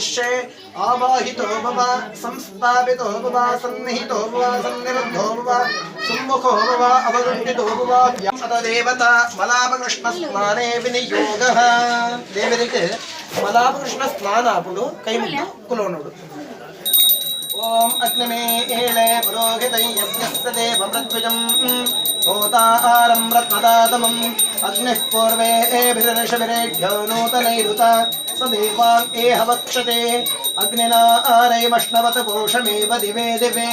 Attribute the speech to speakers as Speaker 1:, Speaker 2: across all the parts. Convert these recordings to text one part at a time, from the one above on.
Speaker 1: भविष्ये आवाहितो भव संस्थापितो भव सन्निहितो भव सन्निरुद्धो भव सम्मुखो भव अवरुण्डितो भव अतदेवता मलापकृष्णस्नाने विनियोगः ದೇವರಿಗೆ ಮಲಾಪಕೃಷ್ಣ ಸ್ನಾನ ಆಗ್ಬಿಡು ಕೈ ಮುಟ್ಟು ಕುಲೋ ನೋಡು ಓಂ ಅಗ್ನಿಮೇ ಏಳೆ ಪುರೋಹಿತೈ ಯಜ್ಞಸ್ತ ದೇವ ಮೃತ್ಯುಜಂ होताहारं रत्नदातमम्। अग्निः पूर्वे एभिरर्षभिरेढ्यो नूतनैरुता। स देवान् एह वक्षते। अग्निना आरैवष्णवत पोषमेव दिवे दिवे।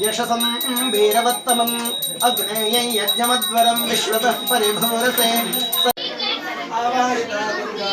Speaker 1: यशसं वीरवत्तमम्। अग्नेयै यज्ञमध्वरं विश्वतः परिभूरसे आवारिता दुर्गा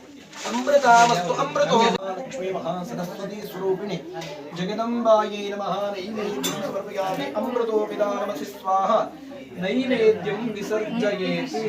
Speaker 1: అమృతావస్తు అమృతో లక్ష్మీ మహాసరస్వతి స్వరూపిణి జగదంబాయే నమః నైవేద్యం అమృతోపిదానమసి స్వాహ నైవేద్యం విసర్జయేతి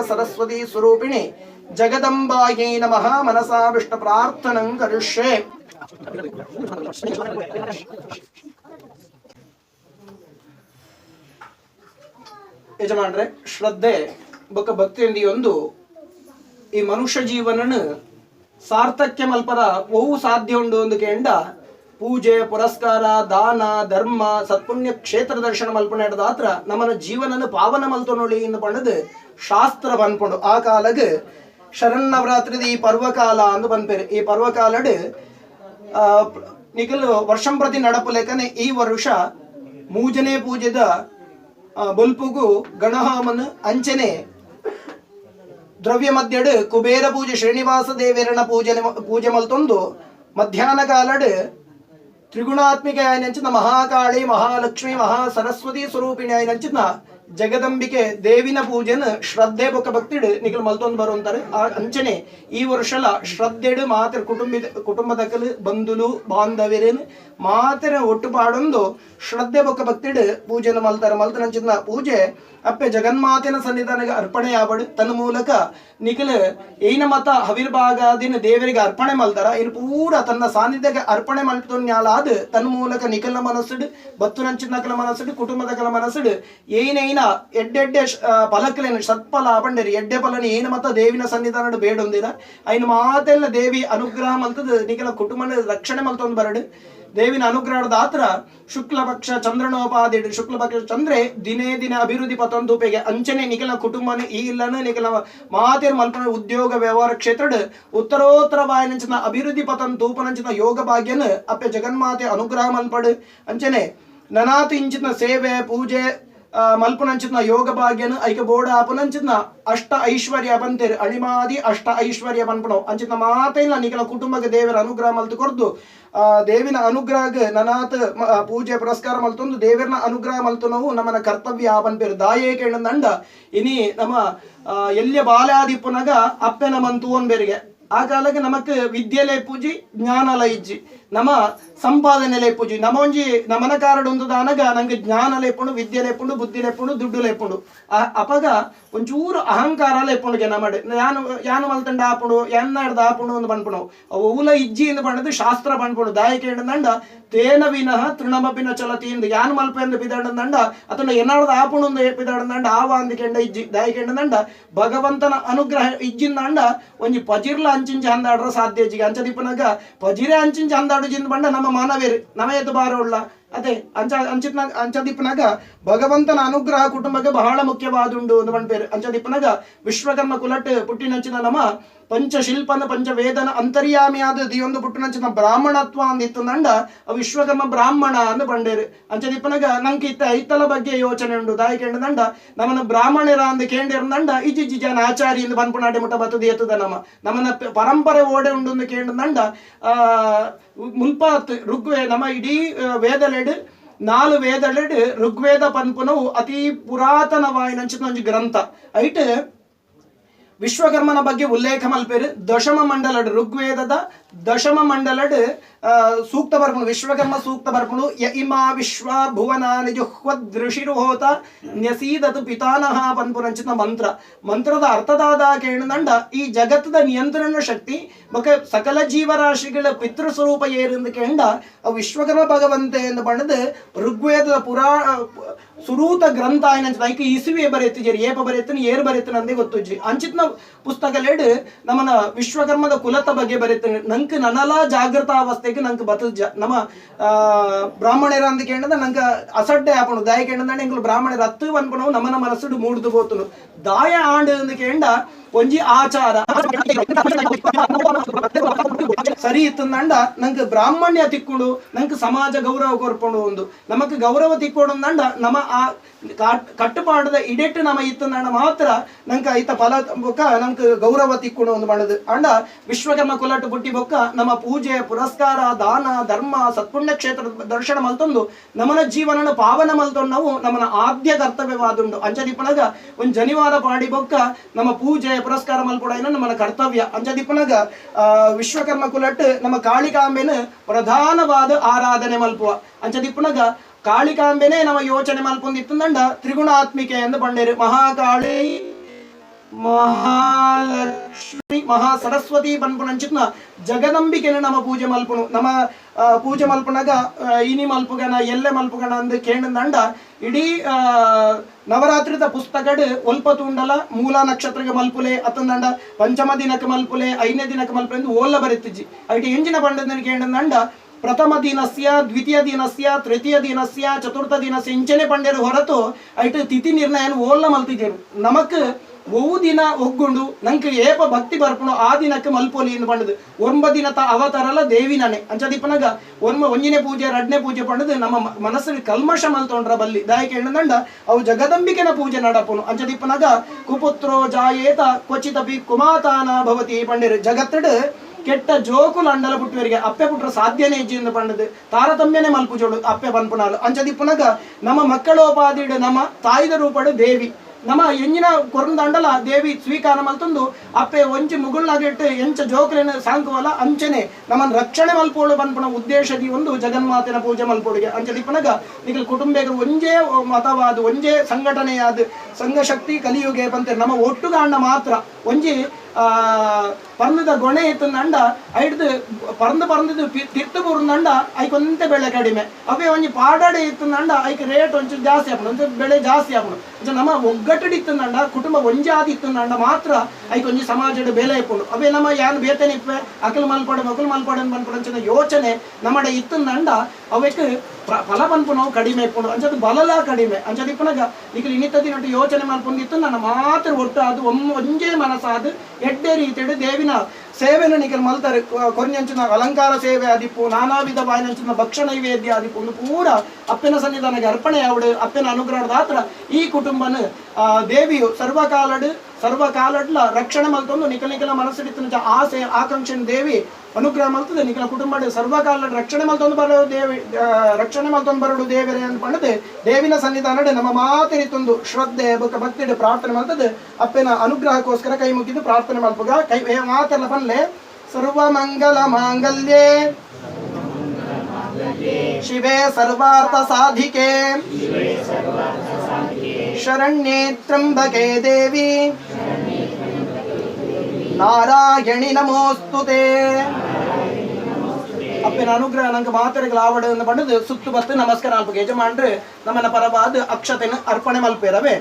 Speaker 1: ಮಹಾಸರಸ್ವತಿ ಸ್ವರೂಪಿಣಿ. ಜಗದಂಬಾಯೈ ನಮಃ. ಮನಸಾ ವಿಷ್ಣು ಪ್ರಾರ್ಥನಂ ಕರಿಷ್ಯೆ. ಯಜಮಾನ್ರೆ, ಶ್ರದ್ಧೆ ಬೊಕ್ಕ ಭಕ್ತಿಯೊಂದಿಯೊಂದು ಈ ಮನುಷ್ಯ ಜೀವನನು ಸಾರ್ಥಕ್ಯ ಮಲ್ಪದ ಒವು ಸಾಧ್ಯ ಉಂಡು ಒಂದು ಕೇಂಡ
Speaker 2: ಪೂಜೆ, ಪುರಸ್ಕಾರ, ದಾನ, ಧರ್ಮ, ಸತ್ಪುಣ್ಯ ಕ್ಷೇತ್ರ ದರ್ಶನ ಮಲ್ಪನೆ ಆತ್ರ ನಮ್ಮನ ಜೀವನನ ಪಾವನ ಮಲ್ತೊನೊಳಿ ಎಂದು ಪಂಡದು ಶಾಸ್ತ್ರ ಬಂದ್ಪಡು. ಆ ಕಾಲಗ ಶರನ್ನವರಾತ್ರಿದ ಈ ಪರ್ವಕಾಲ ಅಂದು ಬಂದ್ಪೇರು. ಈ ಪರ್ವಕಾಲಡ್ ನಿಖಲ್ ವರ್ಷಂ ಪ್ರತಿ ನಡಪು ಲೆಕ್ಕನೆ ಈ ವರ್ಷ ಮೂಜನೆ ಪೂಜೆದ ಬೊಲ್ಪುಗು ಗಣಹಾಮನ್ ಅಂಚನೆ ದ್ರವ್ಯ ಮಧ್ಯಡ್ ಕುಬೇರ ಪೂಜೆ ಶ್ರೀನಿವಾಸ ದೇವೇರನ ಪೂಜೆ ಪೂಜೆ ಮಲ್ತೊಂದು ಮಧ್ಯಾಹ್ನ ಕಾಲಡ್ ತ್ರಿಗುಣಾತ್ಮಿಕ ಆಯ್ನಂಚಿನ ಮಹಾಕಾಳಿ, ಮಹಾಲಕ್ಷ್ಮಿ ಮಹಾ ಸರಸ್ವತಿ ಸ್ವರೂಪಿಣಿ ಆಯ್ನಂಚಿನ ಜಗದಂಬಿಕೆ ದೇವಿನ ಪೂಜೆನ ಶ್ರದ್ಧೆ ಬೊಕ್ಕ ಭಕ್ತಿಡ್ ನಿಖಲ್ ಮಲ್ತೊಂದು ಬರುವಂತಾರೆ ಆ ಅಂಚನೆ ಈ ವರ್ಷಲ ಶ್ರದ್ಧೆಡು ಮಾತ್ರ ಕುಟುಂಬದ ಕುಟುಂಬದಕಲ್ ಬಂಧುಲು, ಬಾಂಧವ್ಯರೇನು ಮಾತ್ರ ಒಟ್ಟು ಪಾಡೊಂದು ಶ್ರದ್ಧೆ ಬೊಕ್ಕ ಭಕ್ತಿಡ್ ಪೂಜೆನ ಮಲ್ತಾರ. ಮಲ್ತನಂಚಿನ ಪೂಜೆ ಅಪ್ಪೆ ಜಗನ್ಮಾತಿನ ಸನ್ನಿಧಾನಗೆ ಅರ್ಪಣೆ ಆಬಡು ತನ್ನ ಮೂಲಕ ನಿಖಿಲ ಏನ ಮತ ಹವಿರ್ಭಾಗದಿನ ದೇವರಿಗೆ ಅರ್ಪಣೆ ಮಲ್ತಾರ. ಇನ್ನು ಪೂರ ತನ್ನ ಸಾನ್ನಿಧ್ಯಕ್ಕೆ ಅರ್ಪಣೆ ಮಲ್ತೊನ್ಯಾಲಾದ ತನ್ನ ಮೂಲಕ ನಿಖಲ್ನ ಮನಸ್ಸುಡು ಬತ್ತು ನಂಚಿನಕಲ ಮನಸ್ಸುಡು ಕುಟುಂಬದಕಲ ಮನಸ್ಸುಡು ಏನೇನ ಎಡ್ಡೆಡ್ಡೆ ಫಲಕಲೇನು ಸತ್ಫಲ ಆಪಂಡೇರಿ ಎಡ್ಡೆ ಫಲನ ಏನ ಮತ ದೇವಿನ ಸನ್ನಿಧಾನ ಬೇಡೊಂದಿದ. ಐನು ಮಾತೆಲ್ಲ ದೇವಿ ಅನುಗ್ರಹ ಮಲ್ತದ. ನಿಖಲ ಕುಟುಂಬ ರಕ್ಷಣೆ ಮಲ್ತೊಂದು ಬರಡು. ದೇವಿನ ಅನುಗ್ರಹದ ಆತ್ರ ಶುಕ್ಲಪಕ್ಷ ಚಂದ್ರನೋಪಾದಿ ಶುಕ್ಲಪಕ್ಷ ಚಂದ್ರೆ ದಿನೇ ದಿನ ಅಭಿವೃದ್ಧಿ ಪತೊಂದುಪೆಗೆ ಅಂಚನೆ ನಿಖಲ ಕುಟುಂಬನ ಈ ಇಲ್ಲನ ನಿಖಲ ಮಾತಿರ್ ಮಲ್ಪನ ಉದ್ಯೋಗ ವ್ಯವಹಾರ ಕ್ಷೇತ್ರಡ್ ಉತ್ತರೋತ್ತರ ವಾಯನಂಚಿನ ಅಭಿವೃದ್ಧಿ ಪತನ್ ತೂಪನಂಚಿನ ಯೋಗ ಭಾಗ್ಯನ ಅಪ್ಪೆ ಜಗನ್ಮಾತೆ ಅನುಗ್ರಹ ಮಲ್ಪಡು ಅಂಚನೆ ನನಾತು ಇಂಚಿನ ಸೇವೆ ಪೂಜೆ ಆ, ಮಲ್ಪುನಂಚಿನ ಯೋಗ ಭಾಗ್ಯನ ಐಕ ಬೋಡ ಆಪುನಂಚಿತ್ನ ಅಷ್ಟ ಐಶ್ವರ್ಯ ಬಂತೇರಿ ಅಣಿಮಾದಿ ಅಷ್ಟ ಐಶ್ವರ್ಯ ಬಂದ್ಪಣವು ಅಂಚಿನ ಮಾತೇನ ನಿಖಲ ಕುಟುಂಬಕ್ಕೆ ದೇವರ ಅನುಗ್ರಹ ಮಲ್ತು ಕೊರ್ದು ಆ ದೇವಿನ ಅನುಗ್ರಹ ನನಾತ್ ಪೂಜೆ ಪುರಸ್ಕಾರ ಮಲ್ತೊಂದು ದೇವರನ ಅನುಗ್ರಹ ಮಲ್ತು ನಾವು ನಮ್ಮನ ಕರ್ತವ್ಯ ಆಪನ್ ದಾಯೇಕೆ ನಂಡ ಇನಿ ನಮ್ಮ ಎಲ್ಯ ಬಾಲ್ಯಾದಿಪ್ಪುನಗ ಅಪ್ಪೆನ ಮಂತು ಬೇರಿಗೆ. ಆ ಕಾಲಕ್ಕೆ ನಮಕ್ ವಿದ್ಯೆಲೆ ಪೂಜಿ, ಜ್ಞಾನಲ ಇಜ್ಜಿ. ನಮ್ಮ ಸಂಪಾದನೆ ಲೇಪುಜಿ ನಮ್ಮ ಒಂಜಿ ನಮನ ಕಾರಡು ಒಂದು ದಾನಗ ನಂಗೆ ಜ್ಞಾನ ಲೇಪುಂಡು ವಿದ್ಯೆ ಲೇಪುಂಡು ಬುದ್ಧಿ ಲೇಪುಂಡು ದುಡ್ಡು ಲೇಪುಂಡು ಅಪಗ ಒಂಚೂರು ಅಹಂಕಾರ ಲೇಪುಂಡು ಗೆ ಮಾಡಿ. ಯಾನು ಯಾನು ಮಲ್ತಂಡ ಆಪುಂಡು ಹಿಡ್ದು ಆಪುಂಡು ಒಂದು ಬಣ್ಪುಣು ಊಲ ಇಜ್ಜಿ ಎಂದು ಬಣ್ಣದು ಶಾಸ್ತ್ರ ಬಣ್ಪುಂಡು ದಾಯಕ ಏನಂದಂಡ ತೇನ ವಿನಃ ತೃಣಮಪಿನ ಚಲತಿ ಎಂದು. ಯಾನು ಮಲ್ಪ ಎಂದು ಬಿದಾಡಂದಂಡ ಅದನ್ನು ಎನ್ನಾಡ್ದ ಆಪುಣು ಒಂದು ಬಿದಾಡಂದಂಡ ಆವ ಅಂದಿಕೆಂಡ ಇಜ್ಜಿ. ದಾಯಕ ಏನಂದಂಡ ಭಗವಂತನ ಅನುಗ್ರಹ ಇಜ್ಜಿಂದಂಡ ಒಂಜಿ ಪಜಿರ್ಲ ಅಂಚಿಂಚ ಹಂದಾಡ್ರ ಸಾಧ್ಯ ಇಜ್ಜಿಗೆ ಅಂಚದಿಪ್ಪನಾಗ ಪಜಿರೆ ಅಂಚಿಂಚ ಹಂದಾಡು ಜಿಂದ ಬಂಡ ನಮ್ಮ ಮಾನವೇರು. ನಮ ಎದ್ದು ಬಾರ ಉಳ್ಳ. ಅದೇ, ಅಂಚ ಅಂಚಿತ್ನ ಅಂಚದಿಪ್ಪನಾಗ ಭಗವಂತನ ಅನುಗ್ರಹ ಕುಟುಂಬಕ್ಕೆ ಬಹಳ ಮುಖ್ಯವಾದುಂಡು ಅಂತ ಬಂಡ್ಪೇರು ಅಂಚದಿಪ್ಪನಾಗ ವಿಶ್ವಕರ್ಮ ಕುಲಟ್ ಪುಟ್ಟಿನಂಚಿನ ನಮ್ಮ ಪಂಚಶಿಲ್ಪನ ಪಂಚವೇದನ ಅಂತರ್ಯಾಮಿಯಾದ ದಿಯೊಂದು ಪುಟ್ಟಿನಂಚಿನ ಬ್ರಾಹ್ಮಣತ್ವ ಅಂದಿತ್ತು ನಂಡ ಆ ವಿಶ್ವಕರ್ಮ ಬ್ರಾಹ್ಮಣ ಅಂತ ಬಂಡೇರು. ಅಂಚದಿಪ್ಪನಾಗ ನಂಗೆ ಇತ್ತ ಐತಲ ಬಗ್ಗೆ ಯೋಚನೆ ಉಂಡು ದಾಯಿ ಕೇಂದ್ರಂಡ ನಮ್ಮನ್ನ ಬ್ರಾಹ್ಮಣರ ಅಂದು ಕೇಂದ್ರಂಡ ಇಜಿ ಜಿ ಜನ ಆಚಾರಿ ಎಂದು ಬಂದ್ಪುನಾಡಿ ಮುಟ್ಟ ಬತ್ತದ ಎತ್ತದ ನಮ್ಮ ನಮ್ಮನ್ನ ಪರಂಪರೆ ಓಡೆ ಉಂಡು ಎಂದು ಕೇಂದ್ರಂಡ ಮುಲ್ಪಾತ್ ಋಗ್ವೇ ನಮ್ಮ ಇಡೀ ವೇದಲೆಡ್ ನಾಲ್ ವೇದಲೆಡ್ ಋಗ್ವೇದ ಪನ್ಪುನವು ಅತಿ ಪುರಾತನವಾಯಿನಂಚಿನ ಒಂಜಿ ಗ್ರಂಥ. ಐಟ್ ವಿಶ್ವಕರ್ಮನ ಬಗ್ಗೆ ಉಲ್ಲೇಖ ಮಲ್ಪೇರು. ದಶಮ ಮಂಡಲಡ್ ಋಗ್ವೇದದ ದಶಮ ಮಂಡಲಡ್ ಸೂಕ್ತ ಬರ್ಪುಣು, ವಿಶ್ವಕರ್ಮ ಸೂಕ್ತ ಬರ್ಪುಣು, ಯ ಇಮಾ ವಿಶ್ವ ಭುವನಾನಿ ಜುಹ್ವದ್ ಋಷಿರು ಹೋತ ನ್ಯಸೀದತು ಪಿತಾನಹ ಪನ್ಪುರಂಚಿತ ಮಂತ್ರ. ಮಂತ್ರದ ಅರ್ಥದಾದ ಕೇಳಿದಂಡ ಈ ಜಗತ್ತದ ನಿಯಂತ್ರಣ ಶಕ್ತಿ. ಬೊಕ ಸಕಲ ಜೀವರಾಶಿಗಳ ಪಿತೃ ಸ್ವರೂಪ ಏರೆಂದು ಆ ವಿಶ್ವಕರ್ಮ ಭಗವಂತೆ ಎಂದು ಬಣ್ಣದ ಋಗ್ವೇದದ ಪುರಾ ಸುರೂತ ಗ್ರಂಥ ಆಯ್ನಂಚಿನ ಐಕ ಇಸುವೆ ಬರೆಯುತ್ತಿಜರಿ ಏಪ ಬರೆಯುತ್ತನ ಏರ್ ಬರೆಯುತ್ತನ ಅಂದೇ ಗೊತ್ತುಜ್ಜಿ ಅಂಚಿತ್ನ ಪುಸ್ತಕ ಲೇಡ್ ನಮ್ಮನ ವಿಶ್ವಕರ್ಮದ ಕುಲತ ಬಗ್ಗೆ ಬರೆಯುತ್ತೆ ನಂಗೆ ನನಲ ಜಾಗೃತ ಅವಸ್ಥೆಗೆ ನಂಗೆ ಬತ ನಮ್ಮ ಬ್ರಾಹ್ಮಣರ ಅಂದ ಕೇಳಿದ ನಂಕ ಅಸಡ್ಡೆ ಆಪಣು ದಾಯ ಕೇಳಿದ ಎಂಗಳು ಬ್ರಾಹ್ಮಣರ ಹತ್ತು ಅನ್ಕೊಂಡು ನಮ್ಮನ ಮನಸ್ಸು ಮೂಡ್ದು ಬೋತನು ದಾಯ ಆಂಡ್ ಕೇಂಡ ಒಂಜಿ ಆಚಾರ. ಸರಿ ಇತ್ತಂದಂಡ ನಂಗೆ ಬ್ರಾಹ್ಮಣ್ಯ ತಿಕ್ಕೊಂಡು, ನಂಗೆ ಸಮಾಜ ಗೌರವ ಕೊರ್ಪಣು ಒಂದು ನಮಕ್ ಗೌರವ ತಿಕ್ಕೊಂಡು ನಂಡ ನಮ್ಮ ಆ ಕಾಟ್- ಕಟ್ಟುಪಾಡದ ಇಡೆಟ್ಟು ನಮ್ಮ ನಂಡ ಮಾತ್ರ ನಂಗೆ ಐತ ಫಲ ಬೊಕ್ಕ ನಮ್ಗೆ ಗೌರವ ತಿಕ್ಕೊಂಡು ಒಂದು ಮಾಡದು ಅಂಡ ವಿಶ್ವಕರ್ಮ ಕೊಲಟ್ಟು ಬುಟ್ಟಿ ಬೊಕ್ಕ ನಮ್ಮ ಪೂಜೆ, ಪುರಸ್ಕಾರ, ದಾನ, ಧರ್ಮ, ಸತ್ಪುಣ್ಯ ಕ್ಷೇತ್ರ ದರ್ಶನ ಮಲ್ತೊಂದು ನಮ್ಮನ ಜೀವನನ ಪಾವನ ಮಲ್ತೊಂಡು ನಾವು ನಮ್ಮನ ಆದ್ಯ ಕರ್ತವ್ಯವಾದುಂಡು. ಅಂಚದಿಪ್ಪನಾಗ ಒಂದು ಜನಿವಾರ ಪಾಡಿ ಬೊಕ್ಕ ನಮ್ಮ ಪೂಜೆ ಪುರಸ್ಕಾರ ಮಲ್ಪೊಡೈನ ನಮ್ಮ ಕರ್ತವ್ಯ. ಅಂಚದಿಪ್ಪನಾಗ ವಿಶ್ವಕರ್ಮ ಕುಲಟ್ ನಮ್ಮ ಕಾಳಿಕಾಂಬೆನ ಪ್ರಧಾನವಾದ ಆರಾಧನೆ ಮಲ್ಪುವ. ಅಂಚದಿಪ್ಪನಾಗ ಕಾಳಿಕಾಂಬೆನೆ ನಮ್ಮ ಯೋಚನೆ ಮಲ್ಪೊಂದಿತ್ತಂದಂಡ ತ್ರಿಗುಣಾತ್ಮಿಕೆ ಎಂದು ಬಂಡೇರು ಮಹಾಕಾಳಿ, ಮಹಾಲಕ್ಷ್ಮಿ ಮಹಾ ಸರಸ್ವತಿ ಪನ್ಪುನಂಚಿತ್ನ ಜಗದಂಬಿಕೆನ ನಮ್ಮ ಪೂಜೆ ಮಲ್ಪುನು. ನಮ್ಮ ಪೂಜೆ ಮಲ್ಪುನಾಗ ಇನಿ ಮಲ್ಪುಗನ ಎಲ್ಲೆ ಮಲ್ಪುಗನ ಅಂದು ಕೇಂದ್ರಂಡ ಇಡೀ ನವರಾತ್ರಿದ ಪುಸ್ತಕಡ್ ಒಲ್ಪ ತೂಂಡಲ ಮೂಲ ನಕ್ಷತ್ರಕ್ಕೆ ಮಲ್ಪುಲೆ ಅತ್ತಂದಂಡ ಪಂಚಮ ದಿನಕ್ಕೆ ಮಲ್ಪುಲೆ ಐನೇ ದಿನಕ್ಕೆ ಮಲ್ಪುಲೆ ಎಂದು ಓಲ್ಲ ಬರೆತಿಜ್ಜಿ ಐಟಿ ಎಂಜಿನ ಪಂಡದನ ಕೇಂದ್ರಂಡ ಪ್ರಥಮ ದಿನಸ್ಯ, ದ್ವಿತೀಯ ದಿನಸ್ಯ, ತೃತೀಯ ದಿನಸ್ಯ, ಚತುರ್ಥ ದಿನಸ್ಯ ಇಂಚನೆ ಪಂಡ್ಯರು ಹೊರತು ಐಟ್ ತಿಥಿ ನಿರ್ಣಯನ ಓಲ್ಲ ಮಲ್ತಿದ್ದೇವೆ. ನಮಕ್ ಒವು ದಿನ ಒಗ್ಗುಂಡು ನಂಗೆ ಏಪ ಭಕ್ತಿ ಬರ್ಪುಣು, ಆ ದಿನಕ್ಕೆ ಮಲ್ಪೊಲಿ ಎಂದು ಪಂಡದು. ಒಂಬ ದಿನ ತ ಅವತಾರಲ್ಲ ದೇವಿನನೆ ಅಂಚದಿಪ್ಪನಾಗ ಒನ್ಮ ಒಂಜಿನೇ ಪೂಜೆ ಎರಡನೇ ಪೂಜೆ ಪಂಡದು, ನಮ್ಮ ಮನಸ್ಸಿಗೆ ಕಲ್ಮಶ ಮಲ್ತೊಂಡ್ರ ಬಲ್ಲಿ. ದಾಯಕ ಹೆಣ್ಣದಂಡ ಅವು ಜಗದಂಬಿಕೆನ ಪೂಜೆ ನಡಪುನು ಅಂಚದಿಪ್ಪನಾಗ, ಕುಪುತ್ರೋ ಜಾಯೇತ, ಕ್ವಚಿತಪಿ ಕುಮಾತಾನ ಭವತಿ ಪಂಡಿರು ಜಗತ್ತಡ್ ಕೆಟ್ಟ ಜೋಕುಲು ಅಂಡಲ ಪುಟ್ಟುವರಿಗೆ ಅಪ್ಪೆ ಪುಟ್ರ ಸಾಧ್ಯನೇ ಇಜ್ಜಿಂದ ಪಂಡದು ತಾರತಮ್ಯನೇ ಮಲ್ಪುಜೋಡು ಅಪ್ಪೆ ಪನ್ಪುನಾಲು ನಮ ನಮ್ಮ ಮಕ್ಕಳೋಪಾದಿಡು, ನಮ್ಮ ತಾಯಿದ ರೂಪಡು ದೇವಿ. ನಮ್ಮ ಎಂಜಿನ ಕೊರಂದಂಡಲ ದೇವಿ ಸ್ವೀಕಾರ ಮಲ್ತೊಂದು, ಅಪ್ಪೆ ಒಂಚಿ ಮುಗುಳ್ನಾಗಿಟ್ಟು, ಎಂಚ ಜೋಕಲಿನ ಸಾಂಕುವಲ ಅಂಚನೆ. ನಮ್ಮನ್ನು ರಕ್ಷಣೆ ಮಲ್ಪೋಳು ಬನ್ಪುಣ ಉದ್ದೇಶದಿ ಒಂದು ಜಗನ್ಮಾತಿನ ಪೂಜೆ ಮಲ್ಪೋಳಿಗೆ ಅಂಚದಿಪ್ಪನಗ ನಿಖಲ್ ಕುಟುಂಬಗಳು ಒಂಜೇ ಮತವಾದ, ಒಂಜೇ ಸಂಘಟನೆಯಾದ, ಸಂಘಶಕ್ತಿ ಕಲಿಯುಗೆ ಬಂತೆ. ನಮ್ಮ ಒಟ್ಟುಗಾಂಡ ಮಾತ್ರ. ಒಂಜಿ ಆ ಪರ್ನದ ಗೊಣೆ ನಂಡ ಐಡ್ದು ಪರ್ಂದು ಪರ್ನದು ತಿಟ್ಟು ಐಕ್ ಐಕೊಂತೆ ಬೆಳೆ ಕಡಿಮೆ. ಅವೇ ಒಂಜಿ ಪಾಡಾಡೆ ನಂಡ ಐಕ್ ರೇಟ್ ಒಂಚೂರು ಜಾಸ್ತಿ ಆಪುಂಡು ಒಂಚೂರು ಬೆಳೆ ಜಾಸ್ತಿ ಅಂಚ ನಮ್ಮ ಒಗ್ಗಟ್ಟಡಿ ಇತ್ತಂದಂಡ ಕುಟುಂಬ ಒಂಜಿ ಆದಿ ಇತ್ತಂದಂಡ ಮಾತ್ರ ಐಕ್ ಸಮಾಜದ ಬೆಲೆ ಇಪ್ಪುಂಡು ಅವೇ ನಮ್ಮ ಯಾನ್ ಬೇತನೆ ಇಪ್ಪೆ? ಅಕಲ್ ಮಲ್ಪಡೆ ಮಕಲ್ ಮಲ್ಪಡೆ ಬಂದ್ಬಿಡು ಯೋಚನೆ ನಮ್ಮಡೆ ಇತ್ತಂದಂಡ ಅವಕ್ಕೆ ಫಲ ಪನ್ಪುನವು ನಾವು ಕಡಿಮೆ ಇಪ್ಪುಂಡು ಅಂಚದು ಬಲಲ ಕಡಿಮೆ. ಅಂಚದ ಇಪ್ಪನಾಗ ಈಗ ಇನ್ನಿತ್ತದಿನ ಯೋಚನೆ ಮಾಡ್ಕೊಂಡಿತ್ತು ನನ್ನ ಮಾತ್ರ ಒಟ್ಟು ಅದು ಒಮ್ಮ ಒಂಜೇ ಮನಸ್ಸಾದ ಎಡ್ಡೆ ರೀತಿಯಲ್ಲಿ ದೇವಿನ ಸೇವೆನ ನಿಖಲ್ ಮಲ್ತಾರೆ. ಕೊರ್ನಂಚಿನ ಅಲಂಕಾರ ಸೇವೆ ಆದಿಪ್ಪು ನಾನಾ ವಿಧ ಬಾಯಿನಂಚಿನ ಭಕ್ಷ ನೈವೇದ್ಯ ಆದಿಪ್ಪು ಪೂರ ಅಪ್ಪನ ಸನ್ನಿಧಾನಕ್ಕೆ ಅರ್ಪಣೆ ಆವಡು ಅಪ್ಪನ ಅನುಗ್ರಹದ ಆತ್ರ ಈ ಕುಟುಂಬನ ದೇವಿಯು ಸರ್ವಕಾಲಡ್ ಸರ್ವಕಾಲಡ್ಲ ರಕ್ಷಣೆ ಮಲ್ತೊಂದು ನಿಖಲ ನಿಖಲ ಮನಸ್ಸಿಡಿತ ಆಸೆ ಆಕಾಂಕ್ಷೆ ದೇವಿ ಅನುಗ್ರಹ ಮಲ್ತದೆ ನಿಖಲ ಕುಟುಂಬ ಸರ್ವಕಾಲ ರಕ್ಷಣೆ ಮಲ್ತೊಂದು ಬರೋ ದೇವಿ ರಕ್ಷಣೆ ಮಲ್ತೊಂದು ಬರಡು ದೇವರೇ ಅಂತ ಪಂಡದೆ ದೇವಿನ ಸನ್ನಿಧಾನಡೆ ನಮ್ಮ ಮಾತಿರಿತ್ತೊಂದು ಶ್ರದ್ಧೆ ಬುಕ್ಕ ಭಕ್ತಿಡೆ ಪ್ರಾರ್ಥನೆ ಮಾಡ್ತದೆ ಅಪ್ಪನ ಅನುಗ್ರಹಕ್ಕೋಸ್ಕರ ಕೈ ಮುಗಿದು ಪ್ರಾರ್ಥನೆ ಮಲ್ಪುಗ. ಕೈ ಮಾತೆಲ್ಲ ಬಂದ್ಲೆ ಸರ್ವ ಮಂಗಲ ಮಾಂಗಲ್ಯೆ ಶಿವೆ ಸರ್ವಾರ್ಥ ಸಾಧಿಕೆ. ಶರಣ್ಯೇ ತ್ರಂಬಕೆ ದೇವಿ. ನಾರಾಯಣಿ ನಮೋಸ್ತುತೆ. ಅಪ್ಪಿನ ಅನುಗ್ರಹ ನಂಗೆ ಮಾತ್ರ ಆವಡ ಅಂತ ಸುತ್ತು ಬತ್ತು ನಮಸ್ಕಾರ ಅಲ್ಪ ಯಜಮಾನ್ರು, ನಮ್ಮನ್ನ ಪರವಾದ ಅಕ್ಷತೆನ ಅರ್ಪಣೆ ಮಲ್ಪೇರವೇ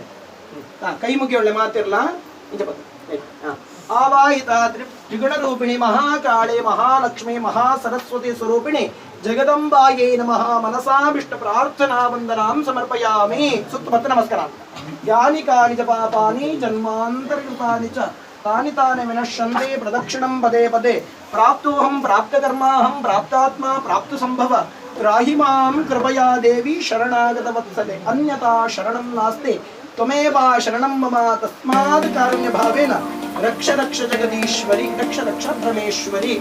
Speaker 2: ಕೈ ಮುಗಿ ಒಳ್ಳೆ ಮಾತಿರ್ಲ. ನಿಜ ಆವಾಹಿತ ತ್ರಿಗುಣ ರೂಪಿಣಿ ಮಹಾಕಾಳಿ ಮಹಾಲಕ್ಷ್ಮಿ ಮಹಾ ಸರಸ್ವತಿ ಸ್ವರೂಪಿಣಿ ಜಗದಂಬಾಯೇ ನಮಃ. ಮನಸಾಭಿಷ್ಟ ಪ್ರಾರ್ಥನಾ ವಂದನಾಂ ಸಮರ್ಪಯಾಮಿ. ಸುತ್ತು ಮತ್ತೆ ನಮಸ್ಕಾರ. ಯಾನಿ ಕಾನಿ ಚ ಪಾಪಾನಿ ಜನ್ಮಾಂತರಕೃತಾನಿ ಚ. తాని తాని వినశ్యంతి ప్రదక్షిణం పదే పదే. ప్రాప్తోహం ప్రాప్తకర్మాహం ప్రాప్తాత్మా ప్రాప్తు సంభవ. త్రాహి మాం కృపయా దేవి శరణాగత వత్సలే అన్యతా శరణం నాస్తి. త్వమేవా శరణం మమ తస్మాత్ కారుణ్యభావేన. రక్ష రక్ష జగదీశ్వరి రక్ష రక్ష పరమేశ్వరి.